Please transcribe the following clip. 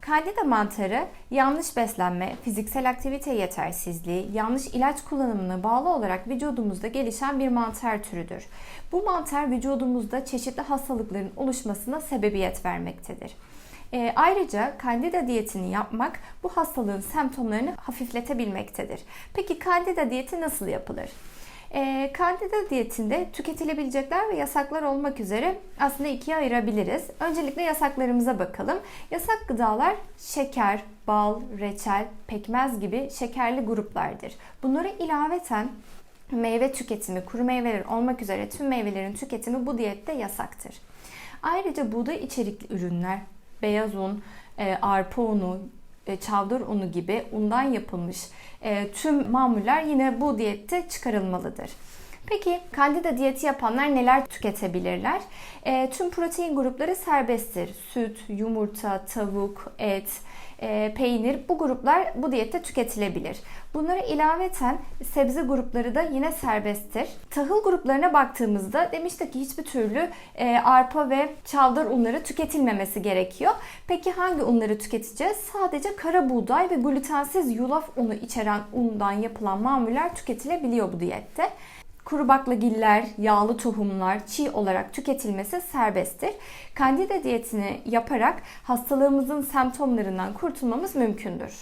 Kandida mantarı yanlış beslenme, fiziksel aktivite yetersizliği, yanlış ilaç kullanımına bağlı olarak vücudumuzda gelişen bir mantar türüdür. Bu mantar vücudumuzda çeşitli hastalıkların oluşmasına sebebiyet vermektedir. E, ayrıca kandida diyetini yapmak bu hastalığın semptomlarını hafifletebilmektedir. Peki kandida diyeti nasıl yapılır? E, kandida diyetinde tüketilebilecekler ve yasaklar olmak üzere aslında ikiye ayırabiliriz. Öncelikle yasaklarımıza bakalım. Yasak gıdalar şeker, bal, reçel, pekmez gibi şekerli gruplardır. Bunlara ilaveten meyve tüketimi, kuru meyveler olmak üzere tüm meyvelerin tüketimi bu diyette yasaktır. Ayrıca buğday içerikli ürünler, beyaz un, e, arpa unu, çavdar unu gibi undan yapılmış e, tüm mamuller yine bu diyette çıkarılmalıdır. Peki kandida diyeti yapanlar neler tüketebilirler? E, tüm protein grupları serbesttir. Süt, yumurta, tavuk, et, e, peynir bu gruplar bu diyette tüketilebilir. Bunlara ilaveten sebze grupları da yine serbesttir. Tahıl gruplarına baktığımızda demiştik ki hiçbir türlü e, arpa ve çavdar unları tüketilmemesi gerekiyor. Peki hangi unları tüketeceğiz? Sadece kara buğday ve glutensiz yulaf unu içeren undan yapılan mamuller tüketilebiliyor bu diyette. Kuru baklagiller, yağlı tohumlar çiğ olarak tüketilmesi serbesttir. Kandida diyetini yaparak hastalığımızın semptomlarından kurtulmamız mümkündür.